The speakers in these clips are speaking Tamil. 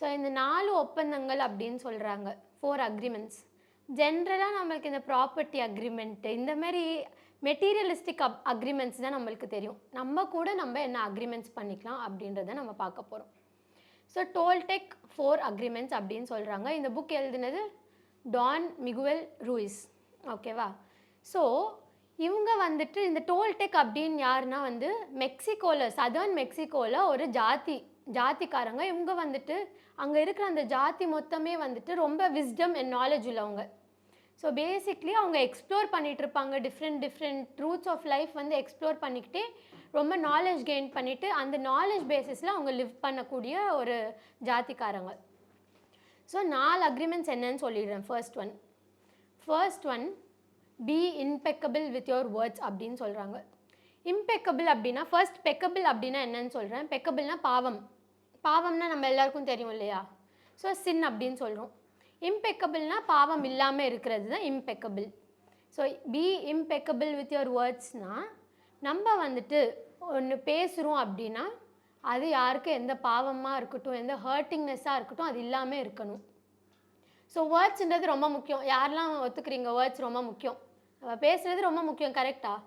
ஸோ இந்த நாலு ஒப்பந்தங்கள் அப்படின்னு சொல்கிறாங்க ஃபோர் அக்ரிமெண்ட்ஸ் ஜென்ரலாக நம்மளுக்கு இந்த ப்ராப்பர்ட்டி அக்ரிமெண்ட்டு இந்த மாதிரி மெட்டீரியலிஸ்டிக் அப் அக்ரிமெண்ட்ஸ் தான் நம்மளுக்கு தெரியும். நம்ம கூட நம்ம என்ன அக்ரிமெண்ட்ஸ் பண்ணிக்கலாம் அப்படின்றத நம்ம பார்க்க போகிறோம் ஸோ டோல்டெக் ஃபோர் அக்ரிமெண்ட்ஸ் அப்படின்னு சொல்கிறாங்க இந்த புக் எழுதினது டான் மிகுவல் ரூயிஸ் ஓகேவா ஸோ இவங்க வந்துட்டு இந்த டோல்டெக் அப்படின்னு யாருன்னா வந்து மெக்சிகோவில் சதர்ன் மெக்சிகோவில் ஒரு ஜாதி ஜாதிக்காரங்க. இவங்க வந்துட்டு அங்கே இருக்கிற அந்த ஜாதி மொத்தமே வந்துட்டு ரொம்ப விஸ்டம் அண்ட் நாலேஜ் உள்ளவங்க. ஸோ பேசிக்லி அவங்க எக்ஸ்ப்ளோர் பண்ணிகிட்டு இருப்பாங்க. Different different roots of life வந்து எக்ஸ்ப்ளோர் பண்ணிக்கிட்டே ரொம்ப நாலேஜ் கெயின் பண்ணிவிட்டு அந்த நாலேஜ் பேசிஸில் அவங்க லிவ் பண்ணக்கூடிய ஒரு ஜாதிக்காரங்க. ஸோ நாலு அக்ரிமெண்ட்ஸ் என்னன்னு சொல்லிடுறேன். First one first one be impeccable with your words அப்படின்னு சொல்கிறாங்க இம்பெக்கபிள் அப்படின்னா ஃபர்ஸ்ட் பெக்கபிள் அப்படின்னா என்னன்னு சொல்கிறேன் பெக்கபிள்னா பாவம். பாவம்னா நம்ம எல்லாருக்கும் தெரியும் இல்லையா? ஸோ சின் அப்படின்னு சொல்கிறோம் இம்பெக்கபிள்னா பாவம் இல்லாமல் இருக்கிறது தான் impeccable so be impeccable with your வேர்ட்ஸ்னால் நம்ம வந்துட்டு ஒன்று பேசுகிறோம் அப்படின்னா அது யாருக்கு? எந்த பாவமாக இருக்கட்டும் எந்த ஹர்ட்டிங்னஸ்ஸாக இருக்கட்டும் அது இல்லாமல் இருக்கணும். ஸோ வேர்ட்ஸ்ன்றது ரொம்ப முக்கியம். யாரெல்லாம் ஒத்துக்கிறீங்க? வேர்ட்ஸ் ரொம்ப முக்கியம். நம்ம பேசுகிறது ரொம்ப முக்கியம் கரெக்டாக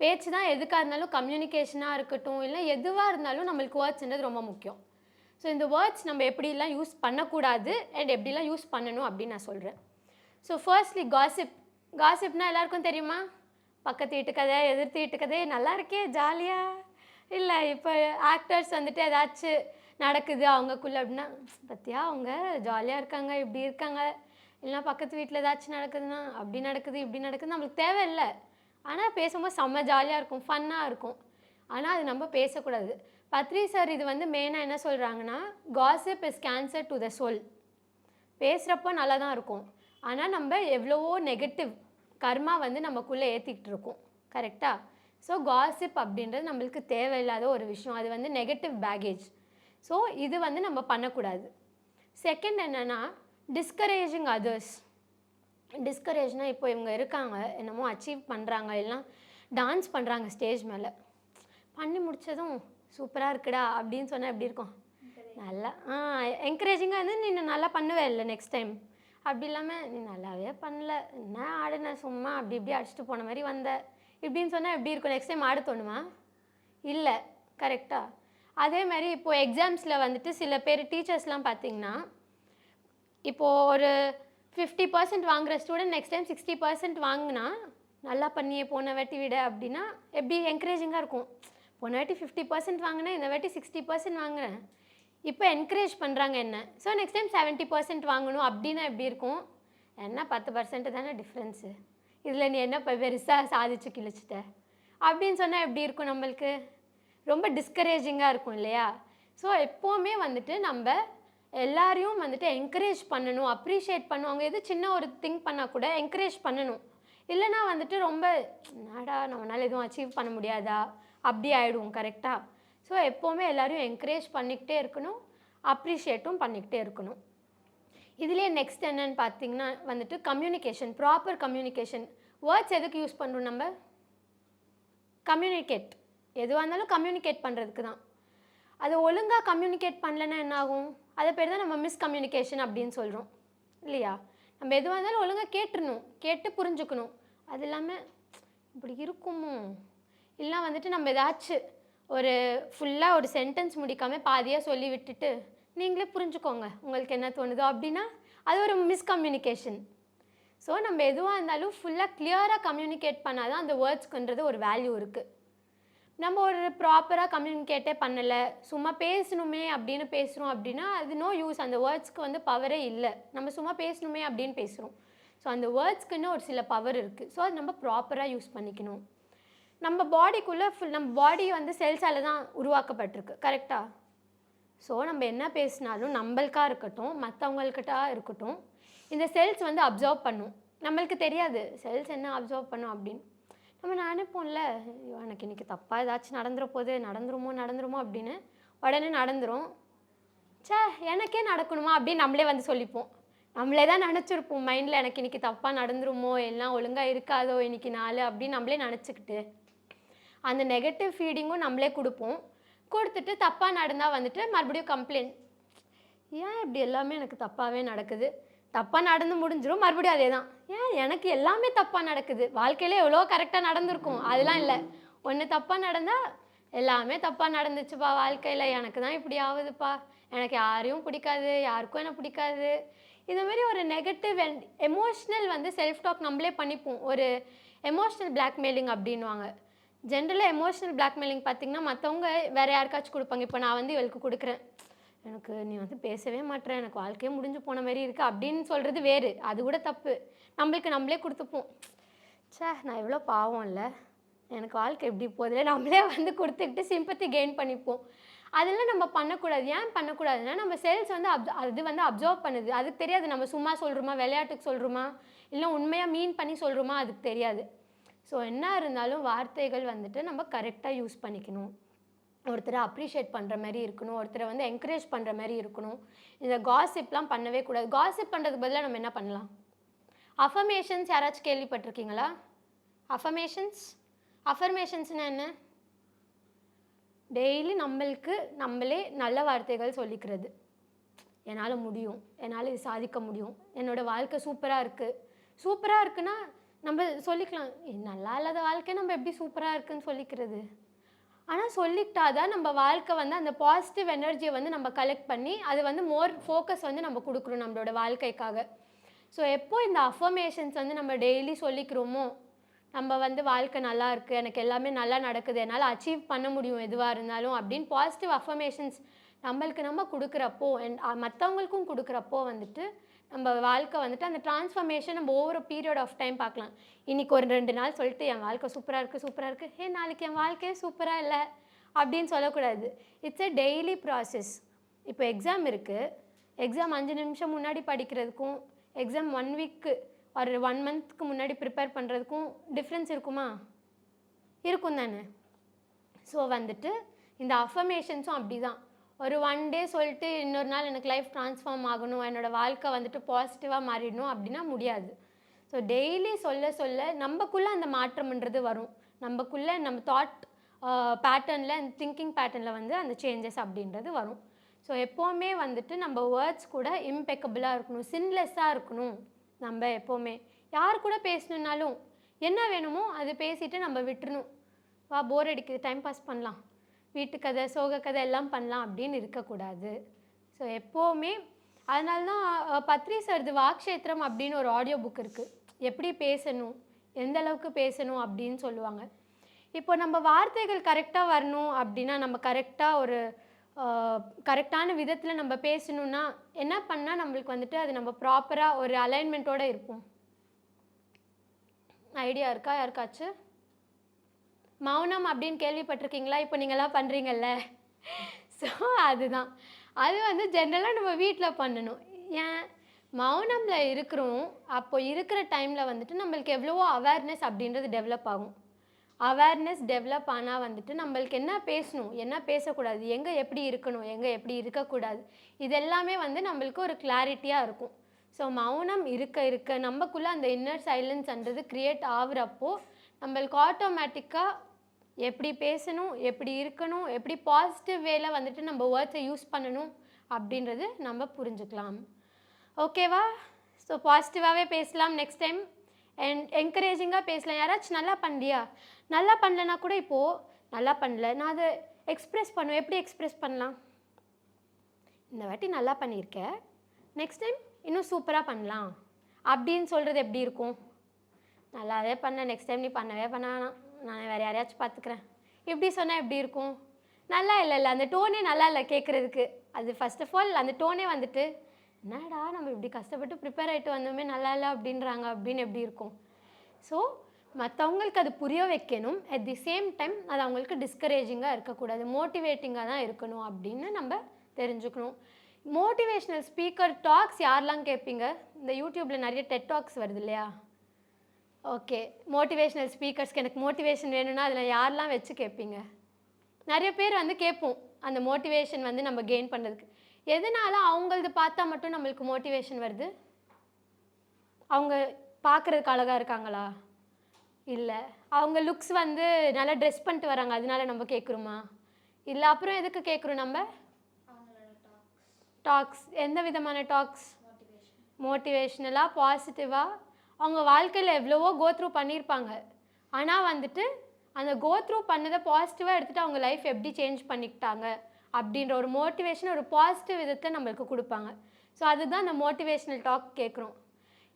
பேச்சு தான் எதுக்காக இருந்தாலும் கம்யூனிகேஷனாக இருக்கட்டும் இல்லை எதுவாக இருந்தாலும் நம்மளுக்கு வேர்ட்ஸ்ன்றது ரொம்ப முக்கியம். ஸோ இந்த வேர்ட்ஸ் நம்ம எப்படிலாம் யூஸ் பண்ணக்கூடாது அண்ட் எப்படிலாம் யூஸ் பண்ணணும் அப்படின்னு நான் சொல்கிறேன் ஸோ ஃபர்ஸ்ட்லி காசிப் காசிப்னா எல்லாருக்கும் தெரியுமா? பக்கத்து வீட்டு கதை எதிர்த்து வீட்டு கதை நல்லா இருக்கே ஜாலியாக இல்லை இப்போ ஆக்டர்ஸ் வந்துட்டு ஏதாச்சும் நடக்குது அவங்கக்குள்ளே அப்படின்னா பத்தியா அவங்க ஜாலியாக இருக்காங்க இப்படி இருக்காங்க. இல்லைனா பக்கத்து வீட்டில் ஏதாச்சும் நடக்குதுன்னா அப்படி நடக்குது இப்படி நடக்குது நம்மளுக்கு தேவையில்லை. ஆனால் பேசும்போது செம்ம ஜாலியாக இருக்கும் ஃபன்னாக இருக்கும். ஆனால் அது நம்ம பேசக்கூடாது. பத்ரி சார் இது வந்து மெயினாக என்ன சொல்கிறாங்கன்னா gossip is cancer to the soul பேசுகிறப்போ நல்லா தான் இருக்கும். ஆனால் நம்ம எவ்வளவோ நெகட்டிவ் கர்மா வந்து நமக்குள்ளே ஏற்றிக்கிட்டு இருக்கோம். கரெக்டாக ஸோ காசிப் அப்படின்றது நம்மளுக்கு தேவையில்லாத ஒரு விஷயம். அது வந்து நெகட்டிவ் பேகேஜ் ஸோ இது வந்து நம்ம பண்ணக்கூடாது. செகண்ட் என்னென்னா டிஸ்கரேஜிங் அதர்ஸ் டிஸ்கரேஜ்னால் இப்போ இவங்க இருக்காங்க என்னமோ அச்சீவ் பண்ணுறாங்க எல்லாம் டான்ஸ் பண்ணுறாங்க ஸ்டேஜ் மேலே. பண்ணி முடிச்சதும் சூப்பராக இருக்குடா அப்படின்னு சொன்னால் எப்படி இருக்கும்? நல்லா ஆ என்கரேஜிங்காக வந்து நீ நல்லா பண்ணுவே இல்லை நெக்ஸ்ட் டைம் அப்படி இல்லாமல் நீ நல்லாவே பண்ணல. என்ன ஆடுன சும்மா அப்படி இப்படி அடிச்சுட்டு போன மாதிரி வந்த. இப்படின்னு சொன்னால் எப்படி இருக்கும்? நெக்ஸ்ட் டைம் ஆட தோணுமா இல்லை. கரெக்டாக அதே மாதிரி இப்போது எக்ஸாம்ஸில் வந்துட்டு சில பேர் டீச்சர்ஸ்லாம் பார்த்தீங்கன்னா இப்போது ஒரு ஃபிஃப்டி பர்சன்ட் வாங்குகிற student next time sixty percent வாங்கினா நல்லா பண்ணியே போன வாட்டி விட அப்படின்னா எப்படி என்கரேஜிங்காக இருக்கும்? போன வாட்டி ஃபிஃப்டி பர்சன்ட் வாங்கினேன் இந்த வாட்டி சிக்ஸ்டி பர்சன்ட் வாங்குறேன். இப்போ என்கரேஜ் பண்ணுறாங்க என்ன? So next time seventy percent வாங்கணும் அப்படின்னா எப்படி இருக்கும்? என்ன பத்து பர்சன்ட் தானே டிஃப்ரென்ஸு இதில் நீ என்ன இப்போ பெருசாக சாதிச்சு கிழிச்சிட்ட? அப்படின்னு சொன்னால் எப்படி இருக்கும் நம்மளுக்கு? ரொம்ப டிஸ்கரேஜிங்காக இருக்கும் இல்லையா? ஸோ எப்போவுமே வந்துட்டு நம்ம எல்லாரையும் வந்துட்டு என்கரேஜ் பண்ணணும் அப்ரிஷியேட் பண்ணணும். அவங்க எது சின்ன ஒரு திங்க் பண்ணால் கூட என்கரேஜ் பண்ணணும். இல்லைனா வந்துட்டு ரொம்ப நாடா நம்மளால் எதுவும் அச்சீவ் பண்ண முடியாதா? அப்படி ஆகிடும் கரெக்டாக ஸோ எப்போவுமே எல்லோரும் என்கரேஜ் பண்ணிக்கிட்டே இருக்கணும் அப்ரிஷியேட்டும் பண்ணிக்கிட்டே இருக்கணும். இதுலேயே நெக்ஸ்ட் என்னன்னு பார்த்தீங்கன்னா வந்துட்டு கம்யூனிகேஷன் ப்ராப்பர் கம்யூனிகேஷன் வேர்ட்ஸ் எதுக்கு யூஸ் பண்ணுறோம் நம்ம? கம்யூனிகேட் எதுவாக இருந்தாலும் கம்யூனிகேட் பண்ணுறதுக்கு தான். அது ஒழுங்காக கம்யூனிகேட் பண்ணலன்னா என்ன ஆகும் அதை பேர் தான் நம்ம மிஸ்கம்யூனிகேஷன் அப்படின்னு சொல்கிறோம் இல்லையா? நம்ம எதுவாக இருந்தாலும் ஒழுங்காக கேட்டுருணும் கேட்டு புரிஞ்சுக்கணும். அது இல்லாமல் இப்படி இருக்குமோ? இல்லை வந்துட்டு நம்ம ஏதாச்சும் ஒரு ஃபுல்லாக ஒரு சென்டென்ஸ் முடிக்காமல் பாதியாக சொல்லி விட்டுட்டு நீங்களே புரிஞ்சுக்கோங்க. உங்களுக்கு என்ன தோணுதோ அப்படின்னா அது ஒரு மிஸ்கம்யூனிகேஷன் ஸோ நம்ம எதுவாக இருந்தாலும் ஃபுல்லாக கிளியராக கம்யூனிகேட் பண்ணால் தான் அந்த வேர்ட்ஸ்க்குன்றது ஒரு வேல்யூ இருக்குது நம்ம ஒரு ப்ராப்பராக கம்யூனிகேட்டே பண்ணலை சும்மா பேசணுமே அப்படின்னு பேசுகிறோம் அப்படின்னா அது நோ யூஸ் அந்த வேர்ட்ஸ்க்கு வந்து பவரே இல்லை. நம்ம சும்மா பேசணுமே அப்படின்னு பேசுகிறோம் ஸோ அந்த வேர்ட்ஸ்க்குன்னு ஒரு சில பவர் இருக்குது ஸோ அது நம்ம ப்ராப்பராக யூஸ் பண்ணிக்கணும். நம்ம பாடிக்குள்ளே ஃபுல் நம்ம பாடி வந்து செல்ஸால் தான் உருவாக்கப்பட்டிருக்கு. கரெக்டாக ஸோ நம்ம என்ன பேசினாலும் நம்மளுக்காக இருக்கட்டும் மற்றவங்கள்கிட்ட இருக்கட்டும் இந்த செல்ஸ் வந்து அப்சர்வ் பண்ணும். நம்மளுக்கு தெரியாது. செல்ஸ் என்ன அப்சர்வ் பண்ணும் அப்படின்னு. நம்ம நினைப்போம்ல ஐயோ எனக்கு இன்றைக்கி தப்பாக ஏதாச்சும் நடந்துட போகுது நடந்துருமோ நடந்துருமோ அப்படின்னு உடனே நடந்துடும் சே எனக்கே நடக்கணுமா அப்படின்னு நம்மளே வந்து சொல்லிப்போம். நம்மளே தான் நினச்சிருப்போம் மைண்டில் எனக்கு இன்றைக்கி தப்பாக நடந்துருமோ எல்லாம் ஒழுங்காக இருக்காதோ இன்றைக்கி நாள் அப்படின்னு நம்மளே நினச்சிக்கிட்டு. அந்த நெகட்டிவ் ஃபீடிங்கும் நம்மளே கொடுப்போம். கொடுத்துட்டு தப்பாக நடந்தால் வந்துட்டு மறுபடியும் கம்ப்ளைண்ட் ஏன் இப்படி எல்லாமே எனக்கு தப்பாகவே நடக்குது? தப்பாக நடந்து முடிஞ்சிடும் மறுபடியும் அதே தான் ஏன்? எனக்கு எல்லாமே தப்பாக நடக்குது. வாழ்க்கையில எவ்வளோ கரெக்டாக நடந்திருக்கும். அதெல்லாம் இல்லை. ஒன்று தப்பாக நடந்தால் எல்லாமே தப்பாக நடந்துச்சுப்பா வாழ்க்கையில். எனக்கு தான் இப்படி ஆகுதுப்பா எனக்கு யாரையும் பிடிக்காது. யாருக்கும் என்ன பிடிக்காது. இந்த மாதிரி ஒரு நெகட்டிவ் அண்ட் எமோஷ்னல் வந்து செல்ஃப் டாக் நம்மளே பண்ணிப்போம். ஒரு எமோஷ்னல் பிளாக்மெயிலிங் அப்படின்வாங்க ஜென்ரலாக எமோஷ்னல் பிளாக்மெயிலிங் பார்த்திங்கன்னா மற்றவங்க வேறு யாருக்காச்சும் கொடுப்பாங்க. இப்போ நான் வந்து இவளுக்கு கொடுக்குறேன். எனக்கு நீ வந்து பேசவே மாட்ற எனக்கு வாழ்க்கையே முடிஞ்சு போன மாதிரி இருக்கு அப்படின்னு சொல்கிறது வேறு. அது கூட தப்பு. நம்மளுக்கு நம்மளே கொடுத்துப்போம். ச்சே நான் எவ்வளோ பாவம் இல்லை. எனக்கு வாழ்க்கை எப்படி போகுதுல. நம்மளே வந்து கொடுத்துக்கிட்டு சிம்பத்தி கெயின் பண்ணிப்போம். அதெல்லாம் நம்ம பண்ணக்கூடாது. ஏன் பண்ணக்கூடாதுன்னா நம்ம செல்ஸ் வந்து அப் அது வந்து அப்சர்வ் பண்ணுது. அதுக்கு தெரியாது. நம்ம சும்மா சொல்கிறோமா விளையாட்டுக்கு சொல்கிறோமா இல்லை உண்மையாக மீன் பண்ணி சொல்கிறோமா அதுக்கு தெரியாது. ஸோ என்ன இருந்தாலும் வார்த்தைகள் வந்துட்டு நம்ம கரெக்டாக யூஸ் பண்ணிக்கணும். ஒருத்தரை அப்ரிஷியேட் பண்ணுற மாதிரி இருக்கணும் ஒருத்தரை வந்து என்கரேஜ் பண்ணுற மாதிரி இருக்கணும். இந்த காசிப்லாம் பண்ணவே கூடாது. காசிப் பண்ணுறதுக்கு பதிலாக நம்ம என்ன பண்ணலாம்? அஃபர்மேஷன்ஸ் யாராச்சும் கேள்விப்பட்டிருக்கீங்களா? அஃபர்மேஷன்ஸ் அஃபர்மேஷன்ஸ்னால் என்ன? டெய்லி நம்மளுக்கு நம்மளே நல்ல வார்த்தைகள் சொல்லிக்கிறது. என்னால் முடியும். என்னால் இது சாதிக்க முடியும். என்னோடய வாழ்க்கை சூப்பராக இருக்குது சூப்பராக இருக்குன்னா நம்ம சொல்லிக்கலாம். நல்லா இல்லாத வாழ்க்கை நம்ம எப்படி சூப்பராக இருக்குன்னு சொல்லிக்கிறது? ஆனால் சொல்லிக்கிட்டாதான் நம்ம வாழ்க்கை வந்து அந்த பாசிட்டிவ் எனர்ஜியை வந்து நம்ம கலெக்ட் பண்ணி அது வந்து மோர் ஃபோக்கஸ் வந்து நம்ம கொடுக்குறோம் நம்மளோட வாழ்க்கைக்காக. ஸோ எப்போ இந்த அஃபர்மேஷன்ஸ் வந்து நம்ம டெய்லி சொல்லிக்கிறோமோ நம்ம வந்து வாழ்க்கை நல்லா இருக்குது எனக்கு எல்லாமே நல்லா நடக்குது என்னால் அச்சீவ் பண்ண முடியும் எதுவாக இருந்தாலும் அப்படின்னு பாசிட்டிவ் அஃபர்மேஷன்ஸ் நம்மளுக்கு நம்ம கொடுக்குறப்போ அண்ட் மற்றவங்களுக்கும் கொடுக்குறப்போ வந்துட்டு நம்ம வாழ்க்கை வந்துட்டு அந்த டிரான்ஸ்ஃபர்மேஷன் நம்ம ஒவ்வொரு பீரியட் ஆஃப் டைம் பார்க்கலாம். இன்றைக்கி ஒரு ரெண்டு நாள் சொல்லிட்டு என் வாழ்க்கை சூப்பராக இருக்குது சூப்பராக இருக்குது ஹே நாளைக்கு என் வாழ்க்கையே சூப்பராக இல்லை. அப்படின்னு சொல்லக்கூடாது. இட்ஸ் எ டெய்லி ப்ராசஸ் இப்போ எக்ஸாம் இருக்குது எக்ஸாம் அஞ்சு நிமிஷம் முன்னாடி படிக்கிறதுக்கும் எக்ஸாம் ஒன் வீக்கு ஒரு ஒன் மந்த்க்கு முன்னாடி ப்ரிப்பேர் பண்ணுறதுக்கும் டிஃப்ரென்ஸ் இருக்குமா? இருக்கும் தானே. ஸோ வந்துட்டு இந்த அஃபர்மேஷன்ஸும் அப்படி தான் ஒரு ஒன் டே சொல்லிட்டு இன்னொரு நாள் எனக்கு லைஃப் ட்ரான்ஸ்ஃபார்ம் ஆகணும் என்னோடய வாழ்க்கை வந்துட்டு பாசிட்டிவாக மாறிடணும் அப்படின்னா முடியாது. ஸோ டெய்லி சொல்ல சொல்ல நம்மக்குள்ளே அந்த மாற்றம்ன்றது வரும். நம்மக்குள்ளே நம்ம தாட் பேட்டர்னில் அந்த திங்கிங் பேட்டர்னில் வந்து அந்த சேஞ்சஸ் அப்படின்றது வரும். ஸோ எப்போவுமே வந்துட்டு நம்ம வேர்ட்ஸ் கூட இம்பெக்கபிளாக இருக்கணும் சின்லெஸ்ஸாக இருக்கணும் நம்ம எப்போவுமே. யார் கூட பேசணுன்னாலும் என்ன வேணுமோ அது பேசிட்டு நம்ம விட்டுறணும். வா போர் அடிக்குது டைம் பாஸ் பண்ணலாம். வீட்டுக்கதை சோக கதை எல்லாம் பண்ணலாம் அப்படின்னு இருக்கக்கூடாது. ஸோ எப்போவுமே அதனால தான் பத்ரி சர்து வாக்ஷேத்திரம் அப்படின்னு ஒரு ஆடியோ புக் இருக்குது எப்படி பேசணும் எந்த அளவுக்கு பேசணும் அப்படின்னு சொல்லுவாங்க. இப்போ நம்ம வார்த்தைகள் கரெக்டாக வரணும் அப்படின்னா நம்ம கரெக்டாக ஒரு கரெக்டான விதத்தில் நம்ம பேசணும்னா என்ன பண்ணால் நம்மளுக்கு வந்துட்டு அது நம்ம ப்ராப்பராக ஒரு அலைன்மெண்ட்டோடு இருப்போம் ஐடியா இருக்கா? யாருக்காச்சும்? மௌனம் அப்படின்னு கேள்விப்பட்டிருக்கீங்களா? இப்போ நீங்களாம் பண்ணுறீங்கல்ல ஸோ அதுதான். அது வந்து ஜென்ரலாக நம்ம வீட்டில் பண்ணணும். ஏன்? மௌனமில் இருக்கிறோம். அப்போ இருக்கிற டைமில் வந்துட்டு நம்மளுக்கு எவ்வளவோ அவேர்னஸ் அப்படின்றது டெவலப் ஆகும். அவேர்னஸ் டெவலப் ஆனால் வந்துட்டு நம்மளுக்கு என்ன பேசணும்? என்ன பேசக்கூடாது? எங்கே எப்படி இருக்கணும்? எங்கே எப்படி இருக்கக்கூடாது? இது எல்லாமே வந்து நம்மளுக்கு ஒரு கிளாரிட்டியாக இருக்கும். ஸோ மௌனம் இருக்க இருக்க நமக்குள்ளே அந்த இன்னர் சைலன்ஸ்ன்றது க்ரியேட் ஆகுறப்போ நம்மளுக்கு ஆட்டோமேட்டிக்காக எப்படி பேசணும் எப்படி இருக்கணும் எப்படி பாசிட்டிவ் வேல வந்துட்டு நம்ம வேர்ட்ஸை யூஸ் பண்ணணும் அப்படின்றது நம்ம புரிஞ்சுக்கலாம். ஓகேவா ஸோ பாசிட்டிவாகவே பேசலாம் நெக்ஸ்ட் டைம் அண்ட் என்கரேஜிங்காக பேசலாம். யாராச்சும் நல்லா பண்ணலையா நல்லா பண்ணலனா கூட இப்போது நல்லா பண்ணல. நான் அதை எக்ஸ்ப்ரெஸ் பண்ணுவேன். எப்படி எக்ஸ்ப்ரெஸ் பண்ணலாம்? இந்த வாட்டி நல்லா பண்ணியிருக்கேன் நெக்ஸ்ட் டைம் இன்னும் சூப்பராக பண்ணலாம். அப்படின்னு சொல்கிறது எப்படி இருக்கும்? நல்லாவே பண்ண. நெக்ஸ்ட் டைம் நீ பண்ணவே பண்ண வேணாம் நான் வேறு யாரையாச்சும் பார்த்துக்கிறேன். இப்படி சொன்னால் எப்படி இருக்கும்? நல்லா இல்லை இல்லை அந்த டோனே நல்லா இல்லை கேட்குறதுக்கு அது ஃபர்ஸ்ட் ஆஃப் ஆல் அந்த டோனே வந்துட்டு என்னடா நம்ம இப்படி கஷ்டப்பட்டு ப்ரிப்பேர் ஆகிட்டு வந்தோமே நல்லா இல்லை அப்படின்றாங்க. அப்படின்னு எப்படி இருக்கும்? ஸோ மற்றவங்களுக்கு அது புரிய வைக்கணும். அட் தி சேம் டைம் அது அவங்களுக்கு டிஸ்கரேஜிங்காக இருக்கக்கூடாது. மோட்டிவேட்டிங்காக தான் இருக்கணும் அப்படின்னு நம்ம தெரிஞ்சுக்கணும். மோட்டிவேஷ்னல் ஸ்பீக்கர் டாக்ஸ் யாரெல்லாம் கேட்பீங்க இந்த யூடியூப்பில் நிறைய டெட் டாக்ஸ் வருது இல்லையா? ஓகே மோட்டிவேஷ்னல் ஸ்பீக்கர்ஸ்க்கு எனக்கு மோட்டிவேஷன் வேணும்னா அதில் யாரெல்லாம் வச்சு கேட்பீங்க நிறைய பேர் வந்து கேட்போம் அந்த மோட்டிவேஷன் வந்து நம்ம கெயின் பண்ணுறதுக்கு எதனால அவங்களது பார்த்தா மட்டும் நம்மளுக்கு மோட்டிவேஷன் வருது? அவங்க பார்க்குறதுக்கு அழகாக இருக்காங்களா? இல்லை. அவங்க லுக்ஸ் வந்து நல்லா ட்ரெஸ் பண்ணிட்டு வராங்க அதனால நம்ம கேட்குறோமா? இல்லை அப்புறம் எதுக்கு கேட்குறோம் நம்ம? டாக்ஸ் எந்த விதமான டாக்ஸ் மோட்டிவேஷன் மோட்டிவேஷ்னலாக பாசிட்டிவாக அவங்க வாழ்க்கையில் எவ்வளவோ கோ த்ரூ பண்ணியிருப்பாங்க. ஆனால் வந்துட்டு அந்த கோ த்ரூ பண்ணதை பாசிட்டிவாக எடுத்துகிட்டு அவங்க லைஃப் எப்படி சேஞ்ச் பண்ணிக்கிட்டாங்க அப்படின்ற ஒரு மோட்டிவேஷன் ஒரு பாசிட்டிவ் விதத்தை நம்மளுக்கு கொடுப்பாங்க. ஸோ அதுதான் அந்த மோட்டிவேஷ்னல் டாக் கேட்குறோம்.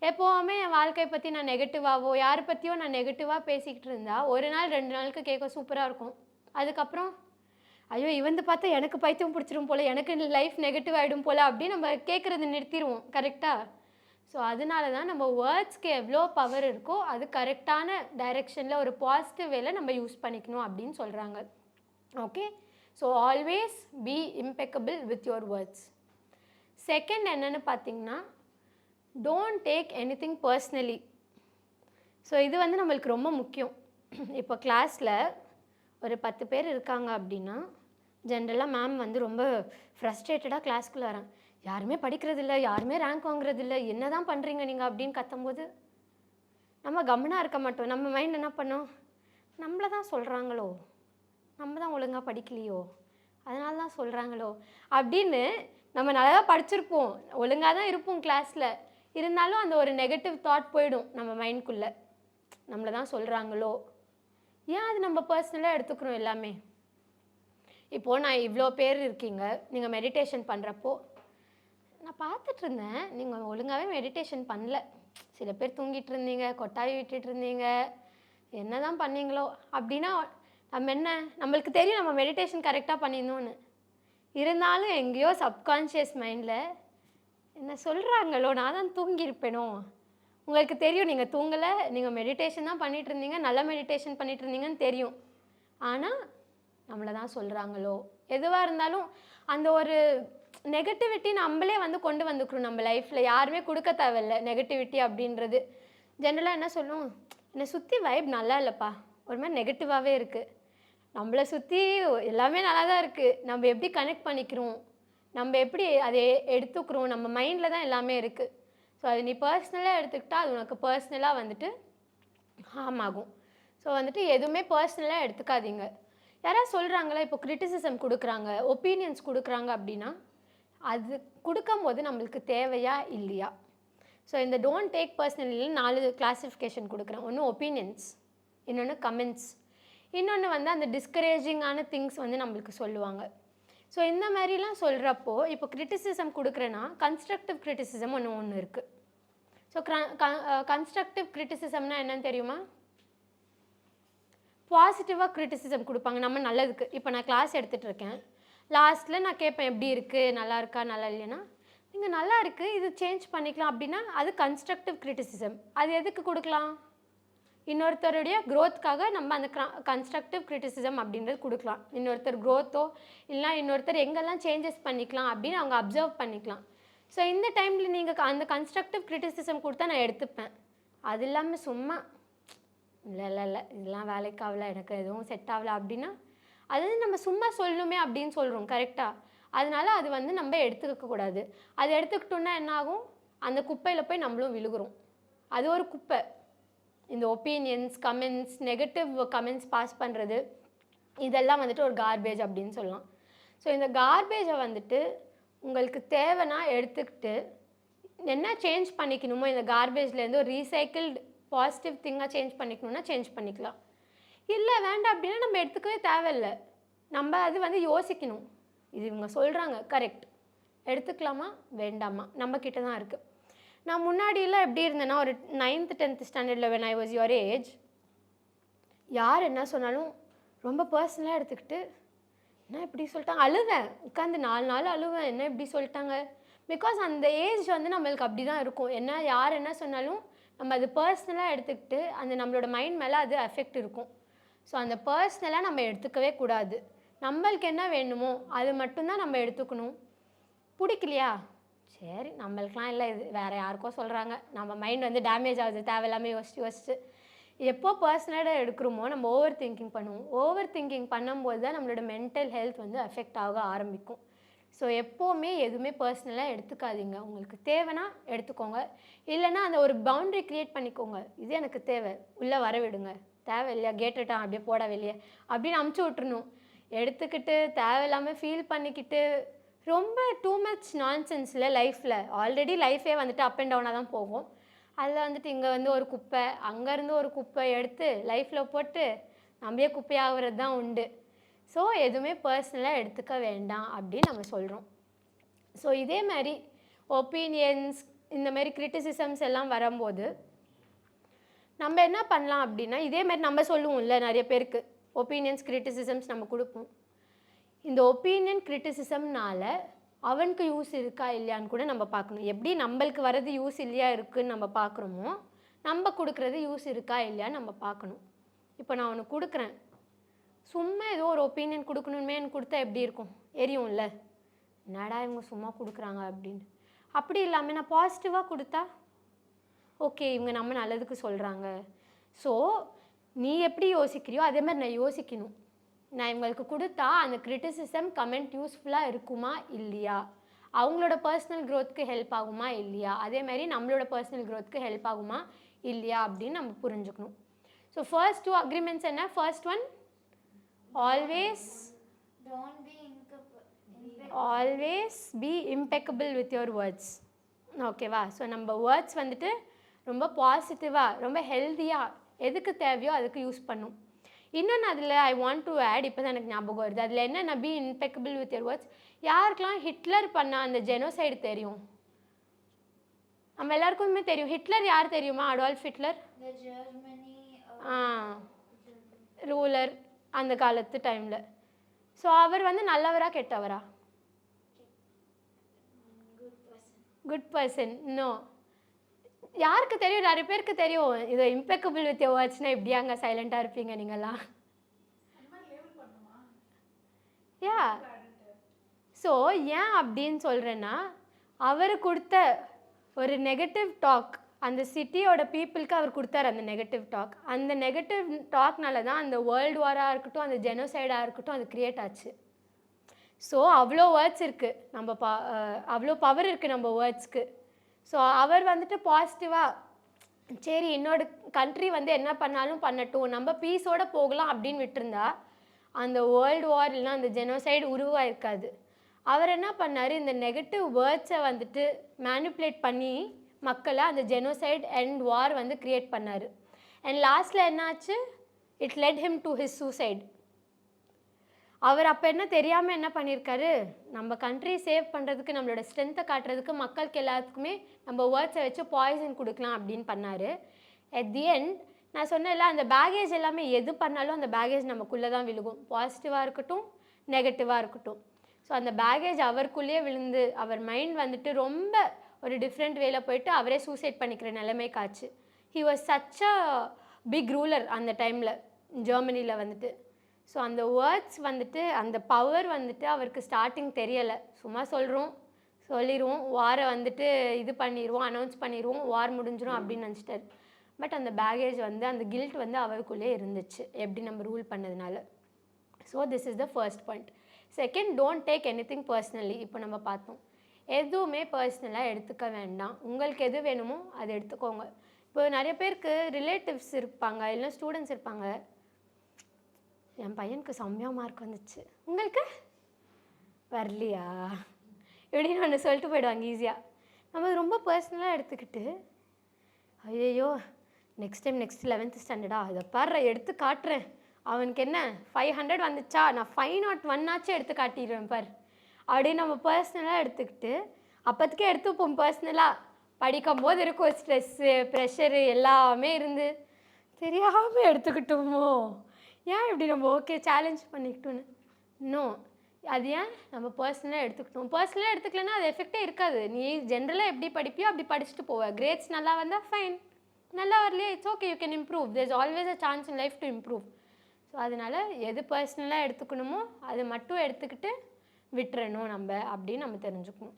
எப்போவுமே என் வாழ்க்கையை பற்றி நான் நெகட்டிவாகவோ யாரை பற்றியோ நான் நெகட்டிவாக பேசிக்கிட்டு இருந்தால் ஒரு நாள் ரெண்டு நாளுக்கு கேட்க சூப்பராக இருக்கும். அதுக்கப்புறம் ஐயோ இவந்து பார்த்தா எனக்கு பைத்தியம் பிடிச்சிரும் போல் எனக்கு லைஃப் நெகட்டிவ் ஆகிடும் போல் அப்படின்னு நம்ம கேட்குறது நிறுத்திடுவோம். கரெக்டாக ஸோ அதனால தான் நம்ம வேர்ட்ஸ்க்கு எவ்வளோ பவர் இருக்கோ அது கரெக்டான டைரெக்ஷனில் ஒரு பாசிட்டிவ் வேல நம்ம யூஸ் பண்ணிக்கணும் அப்படின்னு சொல்கிறாங்க okay so always be impeccable with your words second என்னென்னு பார்த்தீங்கன்னா don't take anything personally so இது வந்து நம்மளுக்கு ரொம்ப முக்கியம். இப்போ கிளாஸில் ஒரு பத்து பேர் இருக்காங்க அப்படின்னா ஜென்ரலாக மேம் வந்து ரொம்ப ஃப்ரஸ்ட்ரேட்டடாக கிளாஸ்க்குள்ளே வரேன் யாருமே படிக்கிறது இல்லை யாருமே ரேங்க் வாங்குறது இல்லை என்ன தான் பண்ணுறீங்க நீங்கள் அப்படின்னு கத்தும்போது நம்ம கம்முனாக இருக்க மாட்டோம். நம்ம மைண்ட் என்ன பண்ணோம்? நம்மளை தான் சொல்கிறாங்களோ நம்ம தான் ஒழுங்காக படிக்கலையோ? அதனால தான் சொல்கிறாங்களோ அப்படின்னு நம்ம நல்லா படிச்சிருப்போம். ஒழுங்காக தான் இருப்போம் கிளாஸில் இருந்தாலும் அந்த ஒரு நெகட்டிவ் தாட் போயிடும் நம்ம மைண்ட்குள்ளே நம்மளை தான் சொல்கிறாங்களோ ஏன் அது நம்ம பர்சனலாக எடுத்துக்கிறோம் எல்லாமே? இப்போது நான் இவ்வளோ பேர் இருக்கீங்க. நீங்கள் மெடிடேஷன் பண்ணுறப்போ நான் பார்த்துட்டு இருந்தேன் நீங்கள் ஒழுங்காகவே மெடிடேஷன் பண்ணல. சில பேர் தூங்கிட்டு இருந்தீங்க கொட்டாவி விட்டுட்டு இருந்தீங்க என்ன தான் பண்ணீங்களோ அப்படின்னா நம்ம என்ன நம்மளுக்கு தெரியும் நம்ம மெடிடேஷன் கரெக்டாக பண்ணியிருந்தோன்னு இருந்தாலும் எங்கேயோ சப்கான்ஷியஸ் மைண்டில் என்ன சொல்கிறாங்களோ நான் தான் தூங்கியிருப்பேனோ. உங்களுக்கு தெரியும் நீங்கள் தூங்கலை நீங்கள் மெடிடேஷன் தான் பண்ணிகிட்டு இருந்தீங்க நல்ல மெடிடேஷன் பண்ணிகிட்டு இருந்தீங்கன்னு தெரியும். ஆனால் நம்மளை தான் சொல்கிறாங்களோ எதுவாக இருந்தாலும் அந்த ஒரு நெகட்டிவிட்டி நம்மளே வந்து கொண்டு வந்துக்கிறோம் நம்ம லைஃப்பில் யாருமே கொடுக்க தேவையில்ல நெகட்டிவிட்டி அப்படின்றது. ஜென்ரலாக என்ன சொல்லும்? என்னை சுற்றி வைப் நல்லா இல்லைப்பா. ஒரு மாதிரி நெகட்டிவாகவே இருக்குது நம்மளை சுற்றி எல்லாமே நல்லா தான் இருக்குது நம்ம எப்படி கனெக்ட் பண்ணிக்கிறோம்? நம்ம எப்படி அதை எடுத்துக்கிறோம்? நம்ம மைண்டில் தான் எல்லாமே இருக்குது ஸோ அது நீ பர்சனலாக எடுத்துக்கிட்டால் அது உனக்கு பர்சனலாக வந்துட்டு ஹார்ம் ஆகும். ஸோ வந்துட்டு எதுவுமே பர்சனலாக எடுத்துக்காதீங்க. யாராவது சொல்கிறாங்களா இப்போ கிரிட்டிசிசம் கொடுக்குறாங்க. ஒப்பீனியன்ஸ் கொடுக்குறாங்க அப்படின்னா அது கொடுக்கும்போது நம்மளுக்கு தேவையா இல்லையா? ஸோ இந்த டோன்ட் டேக் பர்சனலி நாலு கிளாஸிஃபிகேஷன் கொடுக்குறேன். ஒன்று ஒப்பீனியன்ஸ் இன்னொன்று கமெண்ட்ஸ் இன்னொன்று வந்து அந்த டிஸ்கரேஜிங்கான திங்ஸ் வந்து நம்மளுக்கு சொல்லுவாங்க. ஸோ இந்த மாதிரிலாம் சொல்கிறப்போ இப்போ கிரிட்டிசிசம் கொடுக்குறேன்னா கன்ஸ்ட்ரக்டிவ் கிரிட்டிசிசம் ஒன்று ஒன்று இருக்குது ஸோ கன்ஸ்ட்ரக்டிவ் கிரிட்டிசிசம்னா என்னன்னு தெரியுமா? பாசிட்டிவாக கிரிட்டிசிசம் கொடுப்பாங்க. நம்ம நல்லதுக்கு. இப்போ நான் கிளாஸ் எடுத்துகிட்டு இருக்கேன். லாஸ்ட்டில் நான் கேட்பேன் எப்படி இருக்குது நல்லா இருக்கா? நல்லா இல்லைன்னா? நீங்கள் நல்லா இருக்குது இது சேஞ்ச் பண்ணிக்கலாம். அப்படின்னா அது கன்ஸ்ட்ரக்டிவ் கிரிட்டிசிசம் அது எதுக்கு கொடுக்கலாம்? இன்னொருத்தருடைய க்ரோத்துக்காக நம்ம அந்த கன்ஸ்ட்ரக்டிவ் கிரிட்டிசிசம் அப்படின்றது கொடுக்கலாம். இன்னொருத்தர் க்ரோத்தோ இல்லைனா இன்னொருத்தர் எங்கெல்லாம் சேஞ்சஸ் பண்ணிக்கலாம் அப்படின்னு அவங்க அப்சர்வ் பண்ணிக்கலாம். ஸோ இந்த டைமில் நீங்கள் அந்த கன்ஸ்ட்ரக்டிவ் கிரிட்டிசிசம் கொடுத்தா நான் எடுத்துப்பேன். அது இல்லாமல் சும்மா இல்லை இல்லை இல்லை இதெல்லாம் வேலைக்கு ஆகல. எனக்கு எதுவும் செட் ஆகல. அப்படின்னா அது நம்ம சும்மா சொல்லணுமே அப்படின்னு சொல்கிறோம் கரெக்டாக அதனால அது வந்து நம்ம எடுத்துக்க கூடாது. அது எடுத்துக்கிட்டோன்னா என்ன ஆகும்? அந்த குப்பையில் போய் நம்மளும் விழுகுறோம். அது ஒரு குப்பை. இந்த opinions comments negative comments pass பண்ணுறது இதெல்லாம் வந்துட்டு ஒரு கார்பேஜ் அப்படின்னு சொல்லலாம். ஸோ இந்த கார்பேஜை வந்துட்டு உங்களுக்கு தேவைன்னா எடுத்துக்கிட்டு என்ன சேஞ்ச் பண்ணிக்கணுமோ இந்த கார்பேஜ்லேருந்து ஒரு ரீசைக்கிள்டு பாசிட்டிவ் திங்காக சேஞ்ச் பண்ணிக்கணும்னா சேஞ்ச் பண்ணிக்கலாம். இல்லை வேண்டாம் அப்படின்னா நம்ம எடுத்துக்கவே தேவையில்லை. நம்ம அது வந்து யோசிக்கணும். இது இவங்க சொல்கிறாங்க கரெக்ட் எடுத்துக்கலாமா? வேண்டாமா? நம்ம கிட்ட தான் இருக்குது நான் முன்னாடியெல்லாம் எப்படி இருந்தேன்னா ஒரு நைன்த் டென்த் ஸ்டாண்டர்டில் when I was your age யார் என்ன சொன்னாலும் ரொம்ப பர்சனலாக எடுத்துக்கிட்டு என்ன இப்படி சொல்லிட்டாங்க? அழுவேன். உட்காந்து நாலு நாள் அழுவேன். என்ன இப்படி சொல்லிட்டாங்க? பிகாஸ் அந்த ஏஜ் வந்து நம்மளுக்கு அப்படி தான் இருக்கும். என்ன யார் என்ன சொன்னாலும் நம்ம அது பர்சனலாக எடுத்துக்கிட்டு அந்த நம்மளோட மைண்ட் மேலே அது அஃபெக்ட் இருக்கும். ஸோ அந்த பர்சனலாக நம்ம எடுத்துக்கவே கூடாது. நம்மளுக்கு என்ன வேணுமோ அது மட்டும்தான் நம்ம எடுத்துக்கணும். பிடிக்கலையா? சரி நம்மளுக்கெலாம் இல்லை இது வேறு யாருக்கோ சொல்கிறாங்க நம்ம மைண்ட் வந்து டேமேஜ் ஆகுது தேவையில்லாமல் யோசிச்சு யோசிச்சு. எப்போ பர்சனலாக எடுக்கிறோமோ நம்ம ஓவர் திங்கிங் பண்ணுவோம். ஓவர் திங்கிங் பண்ணும்போது தான் நம்மளோட மென்டல் ஹெல்த் வந்து அஃபெக்ட் ஆக ஆரம்பிக்கும். ஸோ எப்போவுமே எதுவுமே பர்சனலாக எடுத்துக்காதீங்க. உங்களுக்கு தேவைன்னா எடுத்துக்கோங்க. இல்லைன்னா அந்த ஒரு பவுண்டரி க்ரியேட் பண்ணிக்கோங்க. இது எனக்கு தேவை. உள்ளே வர தேவையில்லையா? கேட்டுட்டான் அப்படியே போட வெளியே அப்படின்னு அமுச்சு விட்டுருணும் எடுத்துக்கிட்டு தேவையில்லாமல் ஃபீல் பண்ணிக்கிட்டு ரொம்ப டூ மச் நான்சென்ஸில் லைஃப்பில் ஆல்ரெடி லைஃபே வந்துட்டு அப் அண்ட் டவுனாக தான் போகும். அதில் வந்துட்டு இங்கே வந்து ஒரு குப்பை அங்கேருந்து ஒரு குப்பை எடுத்து லைஃப்பில் போட்டு நம்மளே குப்பையாகிறது தான் உண்டு. ஸோ எதுவுமே பர்சனலாக எடுத்துக்க வேண்டாம் அப்படின்னு நம்ம சொல்கிறோம் ஸோ இதே மாதிரி ஒப்பீனியன்ஸ் இந்த மாதிரி கிரிட்டிசிசம்ஸ் எல்லாம் வரும்போது நம்ம என்ன பண்ணலாம் அப்படின்னா இதே மாதிரி நம்ம சொல்லுவோம்ல நிறைய பேருக்கு ஒப்பீனியன்ஸ் கிரிட்டிசிசம்ஸ் நம்ம கொடுப்போம். இந்த ஒப்பீனியன் கிரிட்டிசிசம்னால அவனுக்கு யூஸ் இருக்கா இல்லையான்னு கூட நம்ம பார்க்கணும். எப்படி நம்மளுக்கு வர்றது யூஸ் இல்லையா இருக்குன்னு நம்ம பார்க்குறோமோ நம்ம கொடுக்குறது யூஸ் இருக்கா இல்லையான்னு நம்ம பார்க்கணும். இப்போ நான் அவனுக்கு கொடுக்குறேன். சும்மா ஏதோ ஒரு ஒப்பீனியன் கொடுக்கணுமே கொடுத்தா எப்படி இருக்கும்? எரியும்ல. என்னடா இவங்க சும்மா கொடுக்குறாங்க அப்படின்னு. அப்படி இல்லாமல் நான் பாசிட்டிவாக கொடுத்தா ஓகே இவங்க நம்ம நல்லதுக்கு சொல்கிறாங்க ஸோ நீ எப்படி யோசிக்கிறியோ அதே மாதிரி நான் யோசிக்கணும். நான் இவங்களுக்கு கொடுத்தா அந்த கிரிட்டிசிசம் கமெண்ட் யூஸ்ஃபுல்லாக இருக்குமா இல்லையா? அவங்களோட பர்சனல் க்ரோத்துக்கு ஹெல்ப் ஆகுமா இல்லையா? அதே மாதிரி நம்மளோட பர்சனல் க்ரோத்துக்கு ஹெல்ப் ஆகுமா இல்லையா அப்படின்னு நம்ம புரிஞ்சுக்கணும். ஸோ ஃபர்ஸ்ட் டூ அக்ரிமெண்ட்ஸ் என்ன? First one always always be impeccable with your words ஓகேவா ஸோ நம்ம வேர்ட்ஸ் வந்துட்டு ரொம்ப பாசிட்டிவாக ரொம்ப ஹெல்த்தியாக எதுக்கு தேவையோ அதுக்கு யூஸ் பண்ணும். இன்னொன்று அதில் ஐ வாண்ட் டு ஆட் இப்போ தான் எனக்கு ஞாபகம் வருது. அதில் என்னென்ன be impeccable with your words யாருக்கெல்லாம் ஹிட்லர் பண்ண அந்த ஜெனோசைடு தெரியும்? நம்ம எல்லாருக்குமே தெரியும். ஹிட்லர் யார் தெரியுமா? Adolf Hitler? Uh, ஆ. ரூலர் அந்த காலத்து டைமில் ஸோ அவர் வந்து நல்லவரா கெட்டவரா. குட் பர்சன் நோ யாருக்கு தெரியும்? நிறைய பேருக்கு தெரியும். இது இம்பெக்கபிள் வித் வேர்ட்ஸ்னால் இப்படியாங்க சைலண்டாக இருப்பீங்க நீங்கள்லாம் யா ஸோ ஏன் அப்படின்னு சொல்கிறேன்னா அவர் கொடுத்த ஒரு நெகட்டிவ் டாக் அந்த சிட்டியோட பீப்புளுக்கு அவர் கொடுத்தாரு அந்த நெகட்டிவ் டாக் அந்த நெகட்டிவ் டாக்னால தான் அந்த வேர்ல்டு வாராக இருக்கட்டும் அந்த ஜெனோசைடாக இருக்கட்டும் அது க்ரியேட் ஆச்சு. ஸோ அவ்வளோ வேர்ட்ஸ் இருக்குது நம்ம பா அவ்வளோ பவர் இருக்குது நம்ம வேர்ட்ஸ்க்கு ஸோ அவர் வந்துட்டு பாசிட்டிவாக சரி இன்னொரு கண்ட்ரி வந்து என்ன பண்ணாலும் பண்ணட்டும் நம்ம பீஸோட போகலாம் அப்படின்னு விட்டுருந்தா அந்த வேர்ல்டு வார் இல்லைனா அந்த ஜெனோசைடு உருவாயிருக்காது. அவர் என்ன பண்ணார் இந்த நெகட்டிவ் வேர்ட்ஸை வந்துட்டு மேனிப்புலேட் பண்ணி மக்களை அந்த ஜெனோசைட் அண்ட் வார் வந்து க்ரியேட் பண்ணார். அண்ட் லாஸ்ட்டில் என்னாச்சு? It led him to his suicide அவர் அப்போ என்ன தெரியாமல் என்ன பண்ணியிருக்காரு நம்ம கண்ட்ரி சேவ் பண்ணுறதுக்கு நம்மளோட ஸ்ட்ரென்த்தை காட்டுறதுக்கு மக்களுக்கு எல்லாத்துக்குமே நம்ம வேர்ட்ஸை வச்சு பாய்சன் கொடுக்கலாம் அப்படின்னு பண்ணார். அட் தி எண்ட் நான் சொன்னேன்ல அந்த பேகேஜ் எல்லாமே எது பண்ணாலும் அந்த பேகேஜ் நமக்குள்ளே தான் விழுகும். பாசிட்டிவாக இருக்கட்டும் நெகட்டிவாக இருக்கட்டும். ஸோ அந்த பேகேஜ் அவருக்குள்ளேயே விழுந்து அவர் மைண்ட் வந்துட்டு ரொம்ப ஒரு டிஃப்ரெண்ட் வேல போயிட்டு அவரே சூசைட் பண்ணிக்கிற நிலைமைக்கு ஆச்சு he was such a big ruler அந்த டைமில் ஜெர்மனியில் வந்துட்டு. ஸோ அந்த வேர்ட்ஸ் வந்துட்டு அந்த பவர் வந்துட்டு அவருக்கு ஸ்டார்டிங் தெரியலை. சும்மா சொல்கிறோம் சொல்லிடுவோம் வாரை வந்துட்டு இது பண்ணிடுவோம் அனௌன்ஸ் பண்ணிடுவோம் வார் முடிஞ்சிடும் அப்படின்னு நினச்சிட்டாரு. பட் அந்த பேகேஜ் வந்து அந்த கில்ட் வந்து அவருக்குள்ளே இருந்துச்சு எப்படி நம்ம ரூல் பண்ணதுனால. So this is the first point second don't take anything personally இப்போ நம்ம பார்த்தோம். எதுவுமே பர்சனலாக எடுத்துக்க வேண்டாம். உங்களுக்கு எது வேணுமோ அதை எடுத்துக்கோங்க. இப்போ நிறைய பேருக்கு ரிலேட்டிவ்ஸ் இருப்பாங்க இல்லைன்னா ஸ்டூடெண்ட்ஸ் இருப்பாங்க. என் பையனுக்கு செம்மையாக மார்க் வந்துச்சு. உங்களுக்கு? வரலையா? இப்படின்னு ஒன்று சொல்லிட்டு போயிடுவாங்க ஈஸியாக நம்ம ரொம்ப பர்சனலாக எடுத்துக்கிட்டு ஐயோ நெக்ஸ்ட் டைம் நெக்ஸ்ட் லெவன்த்து ஸ்டாண்டர்டா அதை பாடுற எடுத்து காட்டுறேன். அவனுக்கு என்ன? ஃபைவ் ஹண்ட்ரட் வந்துச்சா? நான் ஃபைவ் நாட் ஒன்னாச்சும் எடுத்து காட்டிடுவேன் பார். அப்படின்னு நம்ம பர்சனலாக எடுத்துக்கிட்டு அப்போதுக்கே எடுத்துப்போம் பர்சனலாக படிக்கும் போது இருக்கும் ஸ்ட்ரெஸ்ஸு ப்ரெஷரு எல்லாமே இருந்து தெரியாமல் எடுத்துக்கிட்டோமோ? ஏன் இப்படி நம்ம ஓகே சேலஞ்ச் பண்ணிக்கிட்டோன்னு நோ அது ஏன் நம்ம பர்சனலாக எடுத்துக்கிட்டோம்? பர்சனலாக எடுத்துக்கலன்னா அது எஃபெக்டே இருக்காது. நீ ஜென்ரலாக எப்படி படிப்பியோ அப்படி படிச்சுட்டு போவ. கிரேட்ஸ் நல்லா வந்தால் ஃபைன் நல்லா வரலையே it's okay you can improve there is always a chance in life to improve so அதனால் எது பர்சனலாக எடுத்துக்கணுமோ அது மட்டும் எடுத்துக்கிட்டு விட்டுறணும் நம்ம அப்படின்னு நம்ம தெரிஞ்சுக்கணும்.